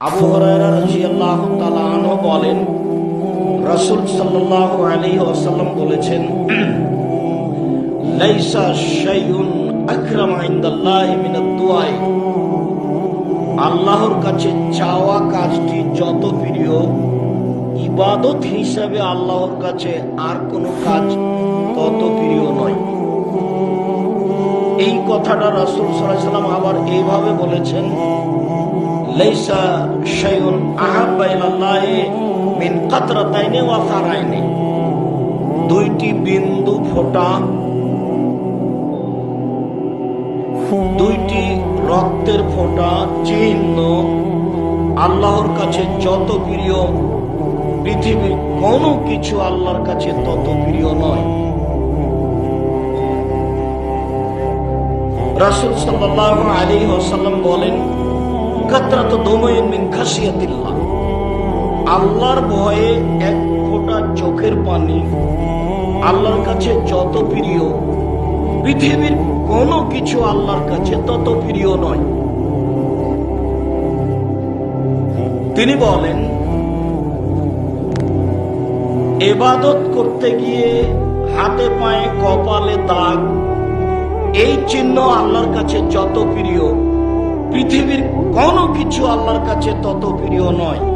আবু তাআলা বলেন, রাসূল সাল্লাল্লাহু আলাইহি ওয়াসাল্লাম বলেছেন আল্লাহর কাছে চাওয়া কাজটি যত প্রিয়, ইবাদত হিসাবে আল্লাহর কাছে আর কোনো কাজ তত প্রিয় নয়। এই কথাটা রাসূল সাল্লাম আবার এইভাবে বলেছেন লাইসা শাইউন আহাব্বা ইলাল্লাহি মিন কাতরাতাইনি ওয়া ফারাইনি দুইটি বিন্দু ফোঁটা, দুইটি রক্তের ফোঁটা, চিহ্ন। আল্লাহর কাছে যত প্রিয়, পৃথিবীর কোনো কিছু আল্লাহর কাছে তত প্রিয় নয়। রাসূল সাল্লাল্লাহু আলাইহি ওয়াসাল্লাম বলেন আল্লাহর ভয়ে এক ফোঁটা চোখের পানি আল্লাহর কাছে যত প্রিয়, পৃথিবীর কোনো কিছু আল্লাহর কাছে তত প্রিয় নয়। তিনি বলেন, এবাদত করতে গিয়ে হাতে পায়ে কপালে দাগ, এই চিহ্ন আল্লাহর কাছে যত প্রিয় পৃথিবীর কোনো কিছু আল্লাহর কাছে তত প্রিয় নয়।